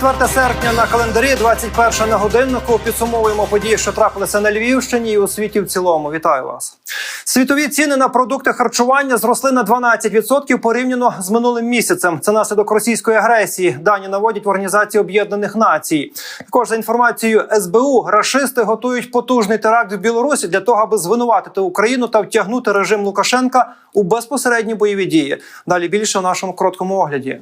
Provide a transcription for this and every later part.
4 серпня на календарі, 21 на годиннику. Підсумовуємо події, що трапилися на Львівщині і у світі в цілому. Вітаю вас. Світові ціни на продукти харчування зросли на 12% порівняно з минулим місяцем. Це наслідок російської агресії. Дані наводять в Організації Об'єднаних Націй. Також за інформацією СБУ, рашисти готують потужний теракт в Білорусі для того, аби звинуватити Україну та втягнути режим Лукашенка у безпосередні бойові дії. Далі більше в нашому короткому огляді.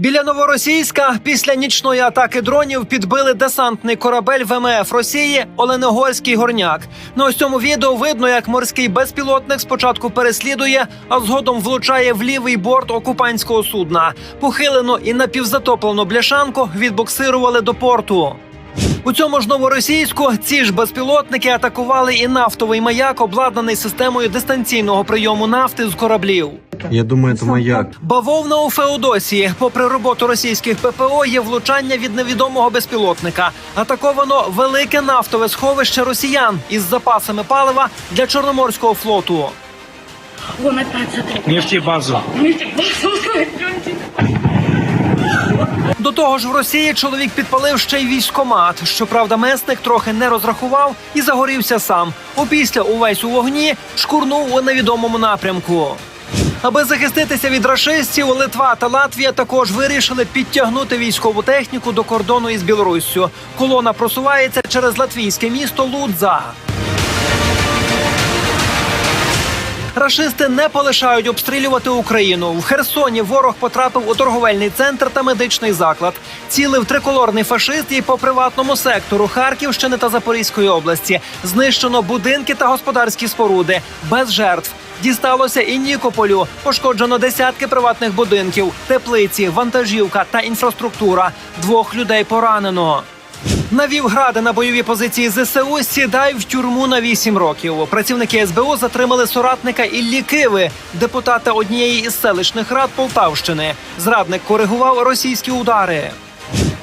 Біля новоросійська після нічної атаки дронів підбили десантний корабель ВМФ Росії Оленогорський горняк. На ось цьому відео видно, як морський безпілотник спочатку переслідує, а згодом влучає в лівий борт окупантського судна. Похилену і напівзатоплену бляшанку відбуксирували до порту. У цьому ж новоросійську ці ж безпілотники атакували і нафтовий маяк, обладнаний системою дистанційного прийому нафти з кораблів. Я думаю, это маяк. Бавовна у Феодосії. Попри роботу російських ППО, є влучання від невідомого безпілотника. Атаковано велике нафтове сховище росіян із запасами палива для чорноморського флоту. Смотри. Нефтебазу. До того ж, в Росії чоловік підпалив ще й військомат. Щоправда, месник трохи не розрахував і загорівся сам. Опісля увесь у вогні шкурнув у невідомому напрямку. Аби захиститися від рашистів, Литва та Латвія також вирішили підтягнути військову техніку до кордону із Білоруссю. Колона просувається через латвійське місто Лудза. Рашисти не полишають обстрілювати Україну. В Херсоні ворог потрапив у торговельний центр та медичний заклад. Цілив триколорний фашист і по приватному сектору Харківщини та Запорізької області. Знищено будинки та господарські споруди без жертв. Дісталося і Нікополю. Пошкоджено десятки приватних будинків, теплиці, вантажівка та інфраструктура. Двох людей поранено. Навів гради на бойові позиції ЗСУ. Сідай в тюрму на 8 років. Працівники СБУ затримали соратника Іллі Киви, депутата однієї із селищних рад Полтавщини. Зрадник коригував російські удари.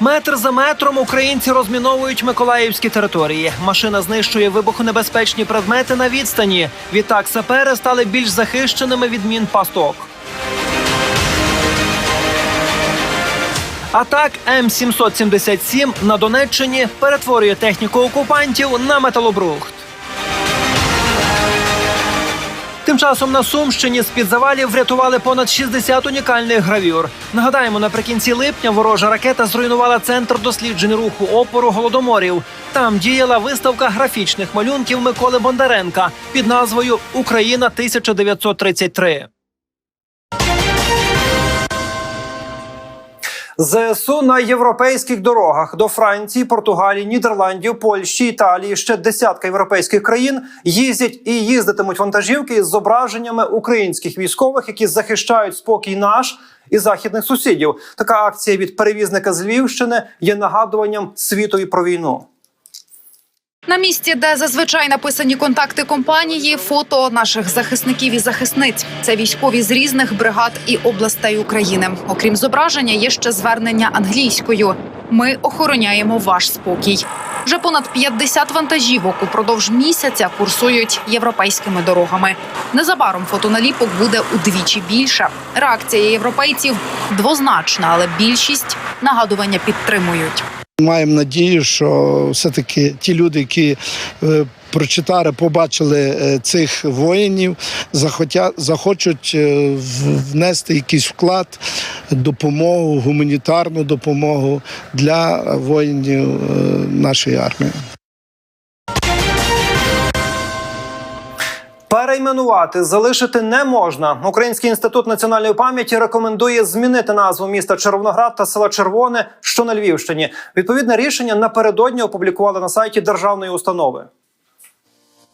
Метр за метром українці розміновують миколаївські території. Машина знищує вибухонебезпечні предмети на відстані. Відтак сапери стали більш захищеними від мін пасток. Атак М777 на Донеччині перетворює техніку окупантів на металобрухт. Тим часом на Сумщині з-під завалів врятували понад 60 унікальних гравюр. Нагадаємо, наприкінці липня ворожа ракета зруйнувала центр досліджень руху опору голодоморів. Там діяла виставка графічних малюнків Миколи Бондаренка під назвою Україна 1933. ЗСУ на європейських дорогах до Франції, Португалії, Нідерландів, Польщі, Італії ще десятка європейських країн їздять і їздитимуть вантажівки з зображеннями українських військових, які захищають спокій наш і західних сусідів. Така акція від перевізника з Львівщини є нагадуванням світові про війну. На місці, де зазвичай написані контакти компанії, фото наших захисників і захисниць. Це військові з різних бригад і областей України. Окрім зображення, є ще звернення англійською. Ми охороняємо ваш спокій. Вже понад 50 вантажівок упродовж місяця курсують європейськими дорогами. Незабаром фотоналіпок буде удвічі більше. Реакція європейців двозначна, але більшість нагадування підтримують. Маємо надію, що все-таки ті люди, які е, прочитали, побачили е, цих воїнів, захочуть е, внести якийсь вклад, допомогу, гуманітарну допомогу для воїнів нашої армії. Перейменувати залишити не можна. Український інститут національної пам'яті рекомендує змінити назву міста Червоноград та села Червоне, що на Львівщині. Відповідне рішення напередодні опублікували на сайті державної установи.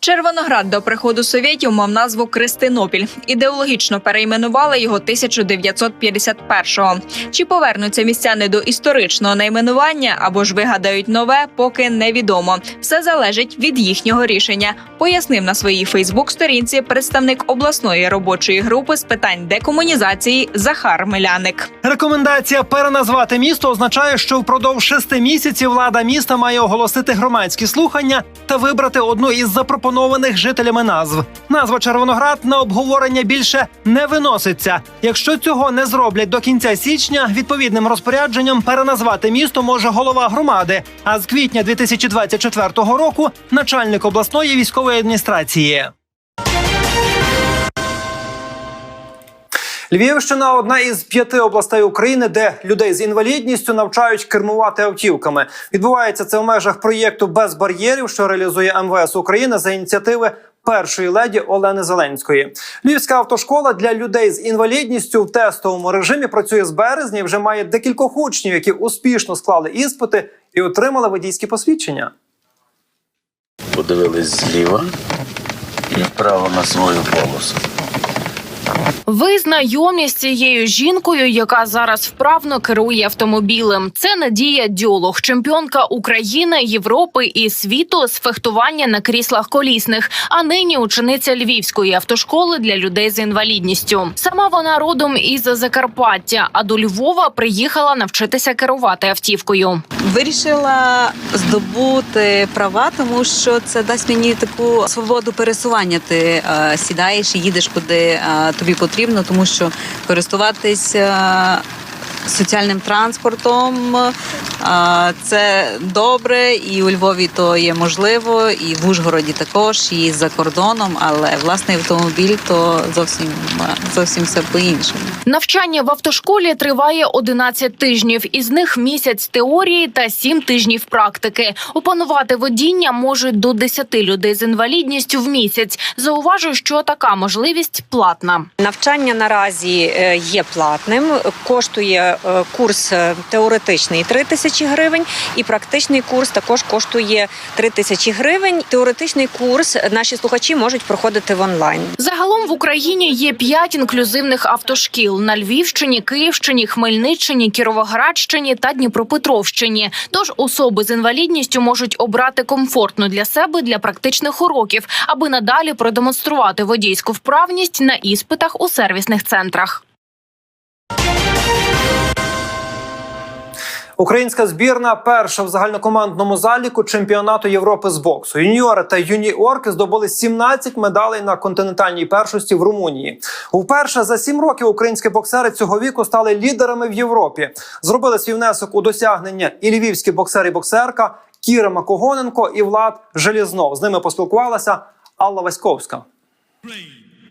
Червоноград до приходу совєтів мав назву Кристинопіль. Ідеологічно перейменували його 1951-го. Чи повернуться містяни до історичного найменування або ж вигадають нове, поки невідомо. Все залежить від їхнього рішення, пояснив на своїй Фейсбук-сторінці представник обласної робочої групи з питань декомунізації Захар Миляник. Рекомендація переназвати місто означає, що впродовж шести місяців влада міста має оголосити громадські слухання та вибрати одну із запропонованих запропонованих жителями назв. Назва Червоноград на обговорення більше не виноситься. Якщо цього не зроблять до кінця січня, відповідним розпорядженням переназвати місто може голова громади. А з квітня 2024 року начальник обласної військової адміністрації. Львівщина одна із п'яти областей України, де людей з інвалідністю навчають кермувати автівками. Відбувається це в межах проєкту без бар'єрів, що реалізує МВС України за ініціативи першої леді Олени Зеленської. Львівська автошкола для людей з інвалідністю в тестовому режимі працює з березня і вже має декількох учнів, які успішно склали іспити і отримали водійські посвідчення. подивились зліва і вправо на свою полосу. Ви знайомі з цією жінкою, яка зараз вправно керує автомобілем. Це Надія Дьолох, чемпіонка України, Європи і світу з фехтування на кріслах колісних, а нині учениця Львівської автошколи для людей з інвалідністю. Сама вона родом із Закарпаття, а до Львова приїхала навчитися керувати автівкою. Вирішила здобути права, тому що це дасть мені таку свободу пересування. Ти е, сідаєш і їдеш куди е, тобі потрібно, тому що користуватись е, соціальним транспортом е, це добре, і у Львові то є можливо, і в Ужгороді також, і за кордоном, але власний автомобіль то зовсім е, зовсім все по-іншому. Навчання в автошколі триває 11 тижнів, із них місяць теорії та 7 тижнів практики. Опанувати водіння можуть до 10 людей з інвалідністю в місяць. Зауважу, що така можливість платна. Навчання наразі е, є платним. Коштує курс е, теоретичний 3 тисячі гривень, і практичний курс також коштує 3 тисячі гривень. Теоретичний курс наші слухачі можуть проходити в онлайн. Загалом в Україні є 5 інклюзивних автошкіл на Львівщині, Київщині, Хмельниччині, Кіровоградщині та Дніпропетровщині. Тож особи з інвалідністю можуть обрати комфортну для себе для практичних уроків, аби надалі продемонструвати водійську вправність на іспитах у сервісних центрах. Українська збірна перша в загальнокомандному заліку чемпіонату Європи з боксу. Юніори та юніорки здобули 17 медалей на континентальній першості в Румунії. Вперше за сім років українські боксери цього віку стали лідерами в Європі. Зробили свій внесок у досягнення і львівські боксер і боксерка Кіра Макогоненко і Влад Желізнов. З ними поспілкувалася Алла Васьковська.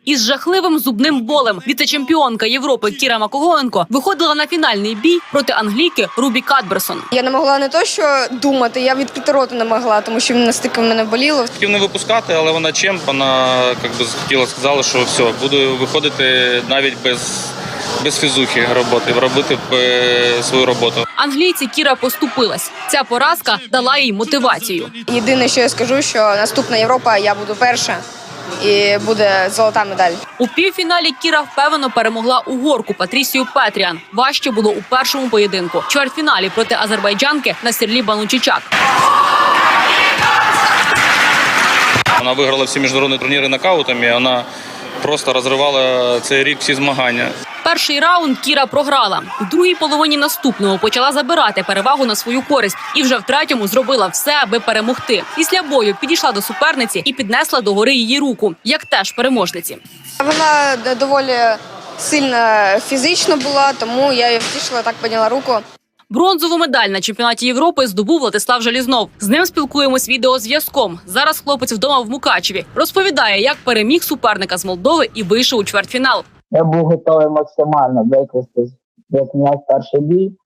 Із жахливим зубним болем віце-чемпіонка Європи Кіра Макогоненко виходила на фінальний бій проти англійки Рубі Кадберсон. Я не могла не то, що думати, я відкрити роту не могла, тому що настільки в мене боліло. Хотів не випускати, але вона чемп, вона як би хотіла сказала, що все, буду виходити навіть без, без фізухи роботи, робити е, свою роботу. Англійці Кіра поступилась. Ця поразка дала їй мотивацію. Єдине, що я скажу, що наступна Європа я буду перша і буде золота медаль. У півфіналі Кіра впевнено перемогла угорку Патрісію Петріан. Важче було у першому поєдинку. В чвертьфіналі проти азербайджанки на сірлі Банучичак. Вона виграла всі міжнародні турніри нокаутами, вона просто розривала цей рік всі змагання. Перший раунд Кіра програла. У другій половині наступного почала забирати перевагу на свою користь і вже в третьому зробила все, аби перемогти. Після бою підійшла до суперниці і піднесла до гори її руку, як теж переможниці. Вона доволі сильна фізично була, тому я її втішила, так підняла руку. Бронзову медаль на чемпіонаті Європи здобув Владислав Желізнов. З ним спілкуємось відеозв'язком. Зараз хлопець вдома в Мукачеві розповідає, як переміг суперника з Молдови і вийшов у чвертьфінал. Я був готовий максимально викластись, як м'яч перший бій.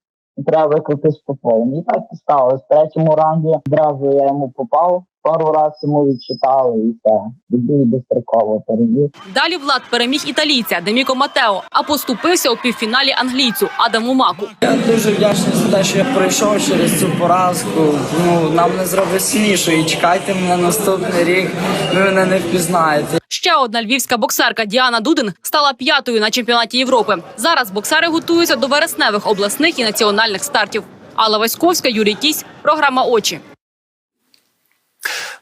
Треба викластись по повній. І так і сталося. В третьому раунді одразу я йому попав, пару разів йому відчитали і все. Відбій безстроково переміг. Далі Влад переміг італійця Деміко Матео, а поступився у півфіналі англійцю Адаму Маку. Я дуже вдячний за те, що я пройшов через цю поразку. Ну нам не зробить сильніше. І чекайте мене наступний рік. Ви мене не впізнаєте. Ще одна львівська боксерка Діана Дудин стала п'ятою на чемпіонаті Європи. Зараз боксери готуються до вересневих обласних і національних стартів. Алла Васьковська, Юрій Кісь, програма Очі.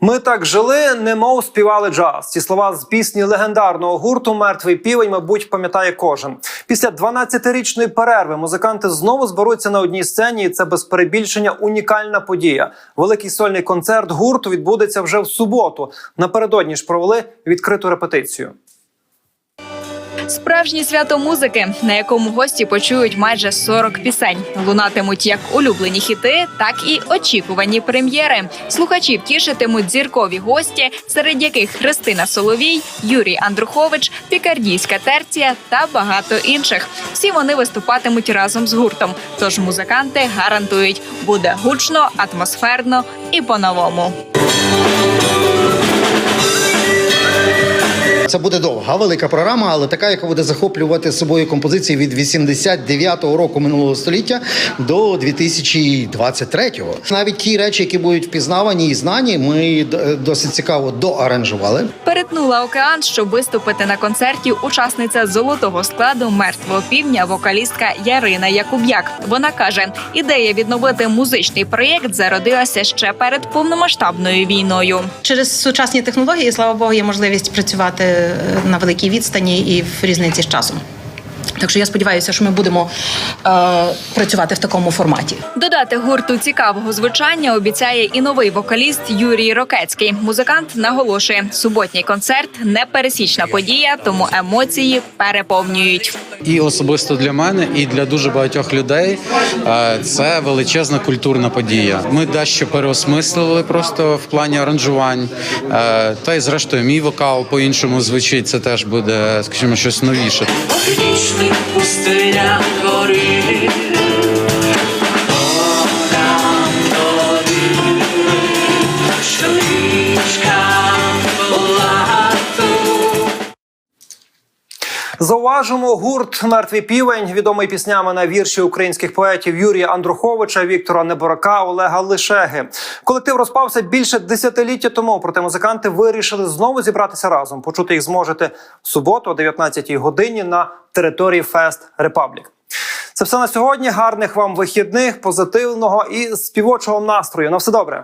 Ми так жили, немов співали джаз. Ці слова з пісні легендарного гурту Мертвий півень, мабуть, пам'ятає кожен. Після 12-річної перерви музиканти знову зберуться на одній сцені, і це без перебільшення унікальна подія. Великий сольний концерт гурту відбудеться вже в суботу. Напередодні ж провели відкриту репетицію. Справжнє свято музики, на якому гості почують майже 40 пісень. Лунатимуть як улюблені хіти, так і очікувані прем'єри. Слухачів тішитимуть зіркові гості, серед яких Христина Соловій, Юрій Андрухович, Пікардійська терція та багато інших. Всі вони виступатимуть разом з гуртом. Тож музиканти гарантують, буде гучно, атмосферно і по-новому. Це буде довга, велика програма, але така, яка буде захоплювати собою композиції від 89-го року минулого століття до 2023-го. Навіть ті речі, які будуть впізнавані і знані, ми досить цікаво доаранжували. Перетнула океан, щоб виступити на концерті. Учасниця золотого складу мертвого півдня, вокалістка Ярина Якуб'як. Вона каже, ідея відновити музичний проєкт зародилася ще перед повномасштабною війною. Через сучасні технології, слава Богу, є можливість працювати е, на великій відстані і в різниці з часом. Так що я сподіваюся, що ми будемо е, працювати в такому форматі. Додати гурту цікавого звучання обіцяє і новий вокаліст Юрій Рокецький. Музикант наголошує, суботній концерт непересічна подія, тому емоції переповнюють. І особисто для мене, і для дуже багатьох людей е, це величезна культурна подія. Ми дещо переосмислили просто в плані аранжувань. Е, Та й зрештою, мій вокал по-іншому звучить. Це теж буде, скажімо, щось новіше. Вічний пустиня. Зауважимо гурт Мертвий півень, відомий піснями на вірші українських поетів Юрія Андруховича, Віктора Неборака, Олега Лишеги. Колектив розпався більше десятиліття тому. Проте музиканти вирішили знову зібратися разом. Почути їх зможете в суботу, о 19-й годині на території Фест Репаблік. Це все на сьогодні. Гарних вам вихідних, позитивного і співочого настрою. На все добре.